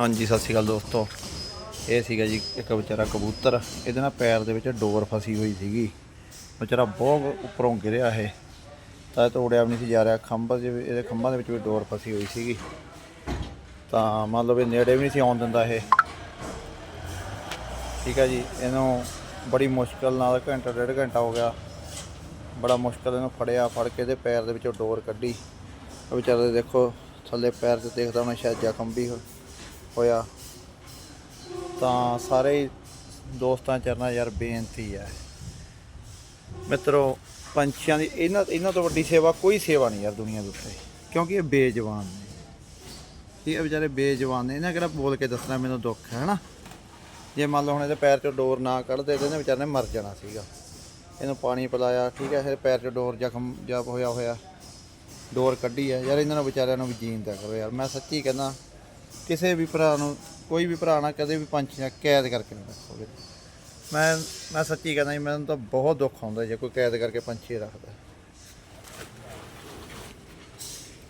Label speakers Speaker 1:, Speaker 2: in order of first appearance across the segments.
Speaker 1: ਹਾਂਜੀ, ਸਤਿ ਸ਼੍ਰੀ ਅਕਾਲ ਦੋਸਤੋ। ਇਹ ਸੀਗਾ ਜੀ ਇੱਕ ਵਿਚਾਰਾ ਕਬੂਤਰ। ਇਹਦੇ ਨਾਲ ਪੈਰ ਦੇ ਵਿੱਚ ਡੋਰ ਫਸੀ ਹੋਈ ਸੀਗੀ। ਵਿਚਾਰਾ ਬਹੁਤ ਉੱਪਰੋਂ ਗਿਰਿਆ ਇਹ। ਤਾਂ ਇਹ ਤੋੜਿਆ ਵੀ ਨਹੀਂ ਸੀ ਜਾ ਰਿਹਾ। ਖੰਭ ਦੇ ਵੀ- ਇਹਦੇ ਖੰਭਾਂ ਦੇ ਵਿੱਚ ਵੀ ਡੋਰ ਫਸੀ ਹੋਈ ਸੀਗੀ। ਤਾਂ ਮਤਲਬ ਇਹ ਨੇੜੇ ਵੀ ਨਹੀਂ ਸੀ ਆਉਣ ਦਿੰਦਾ ਇਹ। ਠੀਕ ਹੈ ਜੀ, ਇਹਨੂੰ ਬੜੀ ਮੁਸ਼ਕਲ ਨਾਲ ਘੰਟਾ ਡੇਢ ਘੰਟਾ ਹੋ ਗਿਆ। ਬੜਾ ਮੁਸ਼ਕਲ ਇਹਨੂੰ ਫੜਿਆ, ਫੜ ਕੇ ਇਹਦੇ ਪੈਰ ਦੇ ਵਿੱਚੋਂ ਡੋਰ ਕੱਢੀ। ਵਿਚਾਰੇ ਦੇਖੋ, ਥੱਲੇ ਪੈਰ ਤੇ ਦੇਖਦਾ ਮੈਂ ਸ਼ਾਇਦ ਜ਼ਖਮ ਵੀ ਹੋ- ਹੋਇਆ। ਤਾਂ ਸਾਰੇ ਦੋਸਤਾਂ ਚਰਨਾ ਯਾਰ ਬੇਨਤੀ ਹੈ। ਮਿੱਤਰੋ, ਪੰਛੀਆਂ ਦੀ ਇਹਨਾਂ ਇਹਨਾਂ ਤੋਂ ਵੱਡੀ ਸੇਵਾ ਕੋਈ ਸੇਵਾ ਨਹੀਂ ਯਾਰ ਦੁਨੀਆ ਦੇ ਉੱਤੇ। ਕਿਉਂਕਿ ਇਹ ਬੇਜਵਾਨ ਨੇ। ਇਹ ਵਿਚਾਰੇ ਬੇਜਵਾਨ ਨੇ। ਇਹਨਾਂ ਕਿਹੜਾ ਬੋਲ ਕੇ ਦੱਸਣਾ ਮੈਨੂੰ ਦੁੱਖ ਹੈ ਨਾ ਜੇ ਮੰਨ ਲਓ ਹੁਣ ਇਹਦੇ ਪੈਰ 'ਚੋਂ ਡੋਰ ਨਾ ਕੱਢਦੇ ਤੇ ਇਹਨੇ ਵਿਚਾਰੇ ਨੇ ਮਰ ਜਾਣਾ ਸੀਗਾ। ਇਹਨੂੰ ਪਾਣੀ ਪਿਲਾਇਆ, ਠੀਕ ਹੈ ਇਹਦੇ ਪੈਰ 'ਚ ਡੋਰ ਜ਼ਖਮ ਜਬ ਹੋਇਆ ਹੋਇਆ ਡੋਰ ਕੱਢੀ ਹੈ। ਯਾਰ ਇਹਨਾਂ ਨੂੰ ਵਿਚਾਰਿਆਂ ਨੂੰ ਵੀ ਜੀਣ ਦਿਆ ਕਰੋ ਯਾਰ। ਮੈਂ ਸੱਚੀ ਕਹਿੰਦਾ ਕਿਸੇ ਵੀ ਭਰਾ ਨੂੰ, ਕੋਈ ਵੀ ਭਰਾ ਨਾ ਕਦੇ ਵੀ ਪੰਛੀ ਨਾਲ ਕੈਦ ਕਰਕੇ ਨਹੀਂ ਰੱਖੋਗੇ। ਮੈਂ ਮੈਂ ਸੱਚੀ ਕਹਿੰਦਾ ਜੀ, ਮੈਨੂੰ ਤਾਂ ਬਹੁਤ ਦੁੱਖ ਆਉਂਦਾ ਜੇ ਕੋਈ ਕੈਦ ਕਰਕੇ ਪੰਛੀ ਰੱਖਦਾ।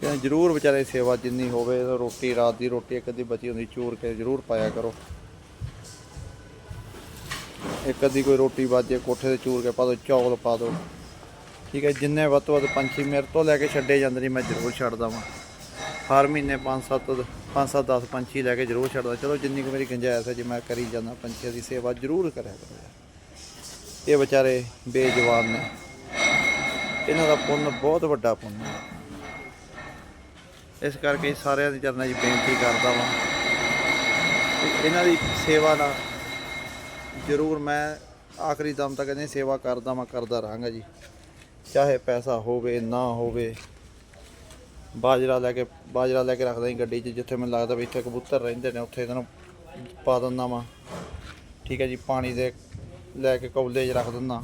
Speaker 1: ਤੇ ਜਰੂਰ ਵਿਚਾਰੇ ਸੇਵਾ ਜਿੰਨੀ ਹੋਵੇ, ਰੋਟੀ, ਰਾਤ ਦੀ ਰੋਟੀ ਇੱਕ ਅੱਧੀ ਬਚੀ ਹੁੰਦੀ, ਚੂਰ ਕੇ ਜਰੂਰ ਪਾਇਆ ਕਰੋ। ਇੱਕ ਅੱਧੀ ਕੋਈ ਰੋਟੀ ਬਾਜੇ ਕੋਠੇ ਤੇ ਚੂਰ ਕੇ ਪਾ ਦਿਓ ਚੌਲ ਪਾ ਦਿਓ ਠੀਕ ਹੈ, ਜਿੰਨੇ ਵੱਧ ਤੋਂ ਵੱਧ ਪੰਛੀ ਮੇਰੇ ਤੋਂ ਲੈ ਕੇ ਛੱਡੇ ਜਾਂਦੇ ਨੇ, ਮੈਂ ਜ਼ਰੂਰ ਛੱਡਦਾ ਵਾਂ। ਹਰ ਮਹੀਨੇ 5-7 5-7 10 ਪੰਛੀ ਲੈ ਕੇ ਜ਼ਰੂਰ ਛੱਡਦਾ। ਚਲੋ ਜਿੰਨੀ ਕੁ ਮੇਰੀ ਗੁੰਜਾਇਸ਼ ਹੈ ਜੇ ਮੈਂ ਕਰੀ ਜਾਂਦਾ, ਪੰਛੀਆਂ ਦੀ ਸੇਵਾ ਜ਼ਰੂਰ ਕਰਿਆ ਕਰੋ ਯਾਰ ਇਹ ਵਿਚਾਰੇ ਬੇਜਵਾਨ ਨੇ। ਇਹਨਾਂ ਦਾ ਪੁੰਨ ਬਹੁਤ ਵੱਡਾ ਪੁੰਨ ਹੈ। ਇਸ ਕਰਕੇ ਸਾਰਿਆਂ ਦੇ ਚਰਨਾਂ 'ਚ ਬੇਨਤੀ ਕਰਦਾ ਵਾਂ ਕਿ ਇਹਨਾਂ ਦੀ ਸੇਵਾ ਦਾ ਜ਼ਰੂਰ ਮੈਂ ਆਖਰੀ ਦਮ ਤੱਕ ਇਹਦੀ ਸੇਵਾ ਕਰਦਾ ਮੈਂ ਕਰਦਾ ਰਹਾਂਗਾ ਜੀ। ਚਾਹੇ ਪੈਸਾ ਹੋਵੇ, ਨਾ ਹੋਵੇ ਬਾਜਰਾ ਲੈ ਕੇ, ਬਾਜਰਾ ਲੈ ਕੇ ਰੱਖਦਾ ਜੀ ਗੱਡੀ 'ਚ, ਜਿੱਥੇ ਮੈਨੂੰ ਲੱਗਦਾ ਵੀ ਇੱਥੇ ਕਬੂਤਰ ਰਹਿੰਦੇ ਨੇ, ਉੱਥੇ ਇਹਨਾਂ ਨੂੰ ਪਾ ਦਿੰਦਾ ਵਾਂ। ਠੀਕ ਹੈ ਜੀ, ਪਾਣੀ ਦੇ ਲੈ ਕੇ ਕੌਲੇ 'ਚ ਰੱਖ ਦਿੰਦਾ।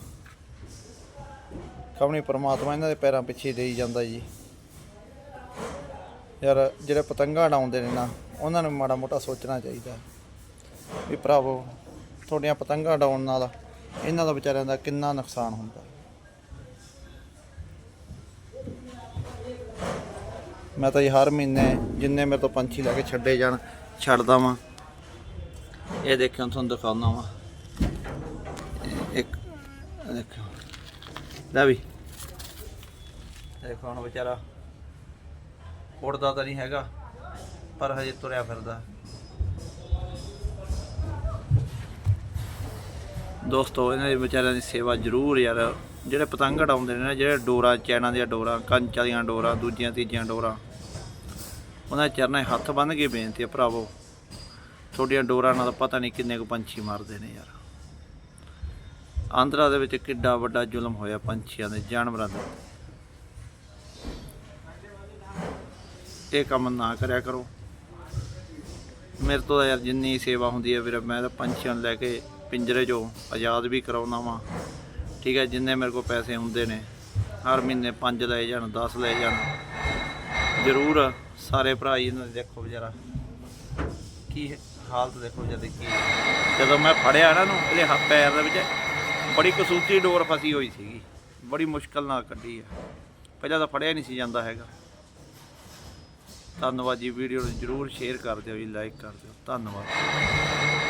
Speaker 1: ਕਵਣੀ ਪਰਮਾਤਮਾ ਇਹਨਾਂ ਦੇ ਪੈਰਾਂ ਪਿੱਛੇ ਦੇਈ ਜਾਂਦਾ ਜੀ। ਯਾਰ, ਜਿਹੜੇ ਪਤੰਗਾਂ ਉਡਾਉਂਦੇ ਨੇ ਨਾ, ਉਹਨਾਂ ਨੂੰ ਮਾੜਾ ਮੋਟਾ ਸੋਚਣਾ ਚਾਹੀਦਾ। ਵੀ ਭਰਾਵੋ, ਤੁਹਾਡੀਆਂ ਪਤੰਗਾਂ ਉਡਾਉਣ ਨਾਲ ਇਹਨਾਂ ਦਾ ਵਿਚਾਰਿਆਂ ਦਾ ਕਿੰਨਾ ਨੁਕਸਾਨ ਹੁੰਦਾ। ਮੈਂ ਤਾਂ ਜੀ ਹਰ ਮਹੀਨੇ ਜਿੰਨੇ ਮੇਰੇ ਤੋਂ ਪੰਛੀ ਲੈ ਕੇ ਛੱਡੇ ਜਾਣ, ਛੱਡਦਾ ਵਾਂ। ਇਹ ਦੇਖਿਓ ਤੁਹਾਨੂੰ ਦਿਖਾਉਣਾ ਵਾਂ। ਇੱਕ, ਇਹ ਦੇਖੋ ਲੈ ਵੀ। ਦੇਖੋ ਹੁਣ ਵਿਚਾਰਾ ਉੱਡਦਾ ਤਾਂ ਨਹੀਂ ਹੈਗਾ, ਪਰ ਹਜੇ ਤੁਰਿਆ ਫਿਰਦਾ। ਦੋਸਤੋ, ਇਹਨਾਂ ਦੇ ਵਿਚਾਰਿਆਂ ਦੀ ਸੇਵਾ ਜ਼ਰੂਰ ਯਾਰ, ਜਿਹੜੇ ਪਤੰਗ ਉਡਾਉਂਦੇ ਨੇ ਜਿਹੜੇ ਡੋਰਾਂ, ਚੈਨਾਂ ਦੀਆਂ ਡੋਰਾਂ ਕੰਚਾਂ ਦੀਆਂ ਡੋਰਾਂ, ਦੂਜੀਆਂ ਤੀਜੀਆਂ ਡੋਰਾਂ ਉਹਨਾਂ ਚਰਨਾਂ 'ਚ ਹੱਥ ਬੰਨ੍ਹ ਕੇ ਬੇਨਤੀ ਆ, ਭਰਾਵੋ, ਤੁਹਾਡੀਆਂ ਡੋਰਾਂ ਨਾਲ ਪਤਾ ਨਹੀਂ ਕਿੰਨੇ ਕੁ ਪੰਛੀ ਮਰਦੇ ਨੇ ਯਾਰ। ਆਂਧਰਾ ਦੇ ਵਿੱਚ ਕਿੱਡਾ ਵੱਡਾ ਜ਼ੁਲਮ ਹੋਇਆ ਪੰਛੀਆਂ ਦੇ, ਜਾਨਵਰਾਂ ਦੇ। ਇਹ ਕੰਮ ਨਾ ਕਰਿਆ ਕਰੋ। ਮੇਰੇ ਤੋਂ ਯਾਰ ਜਿੰਨੀ ਸੇਵਾ ਹੁੰਦੀ ਹੈ ਵੀਰ, ਮੈਂ ਤਾਂ ਪੰਛੀਆਂ ਨੂੰ ਲੈ ਕੇ ਪਿੰਜਰੇ 'ਚੋਂ ਆਜ਼ਾਦ ਵੀ ਕਰਾਉਣਾ ਵਾਂ। ਠੀਕ ਹੈ, ਜਿੰਨੇ ਮੇਰੇ ਕੋਲ ਪੈਸੇ ਹੁੰਦੇ ਨੇ, ਹਰ ਮਹੀਨੇ 5 ਲੈ ਜਾਣ 10 ਲੈ ਜਾਣ। ਜ਼ਰੂਰ ਸਾਰੇ ਭਰਾ ਜੀ ਇਹਨਾਂ ਦੇ ਦੇਖੋ ਵਿਚਾਰਾ। ਕੀ ਹਾਲਤ ਦੇਖੋ ਜਦ ਕੀ ਜਦੋਂ ਮੈਂ ਫੜਿਆ ਇਹਨਾਂ ਨੂੰ ਇਹਦੇ ਹੱਥ ਪੈਰ ਦੇ ਵਿੱਚ, ਬੜੀ ਕਸੂਤੀ ਡੋਰ ਫਸੀ ਹੋਈ ਸੀਗੀ। ਬੜੀ ਮੁਸ਼ਕਲ ਨਾਲ ਕੱਢੀ ਆ। ਪਹਿਲਾਂ ਤਾਂ ਫੜਿਆ ਨਹੀਂ ਸੀ ਜਾਂਦਾ ਹੈਗਾ। ਧੰਨਵਾਦ ਜੀ, ਵੀਡੀਓ ਨੂੰ ਜਰੂਰ ਸ਼ੇਅਰ ਕਰ ਦਿਓ ਜੀ ਲਾਈਕ ਕਰ ਦਿਓ। ਧੰਨਵਾਦ।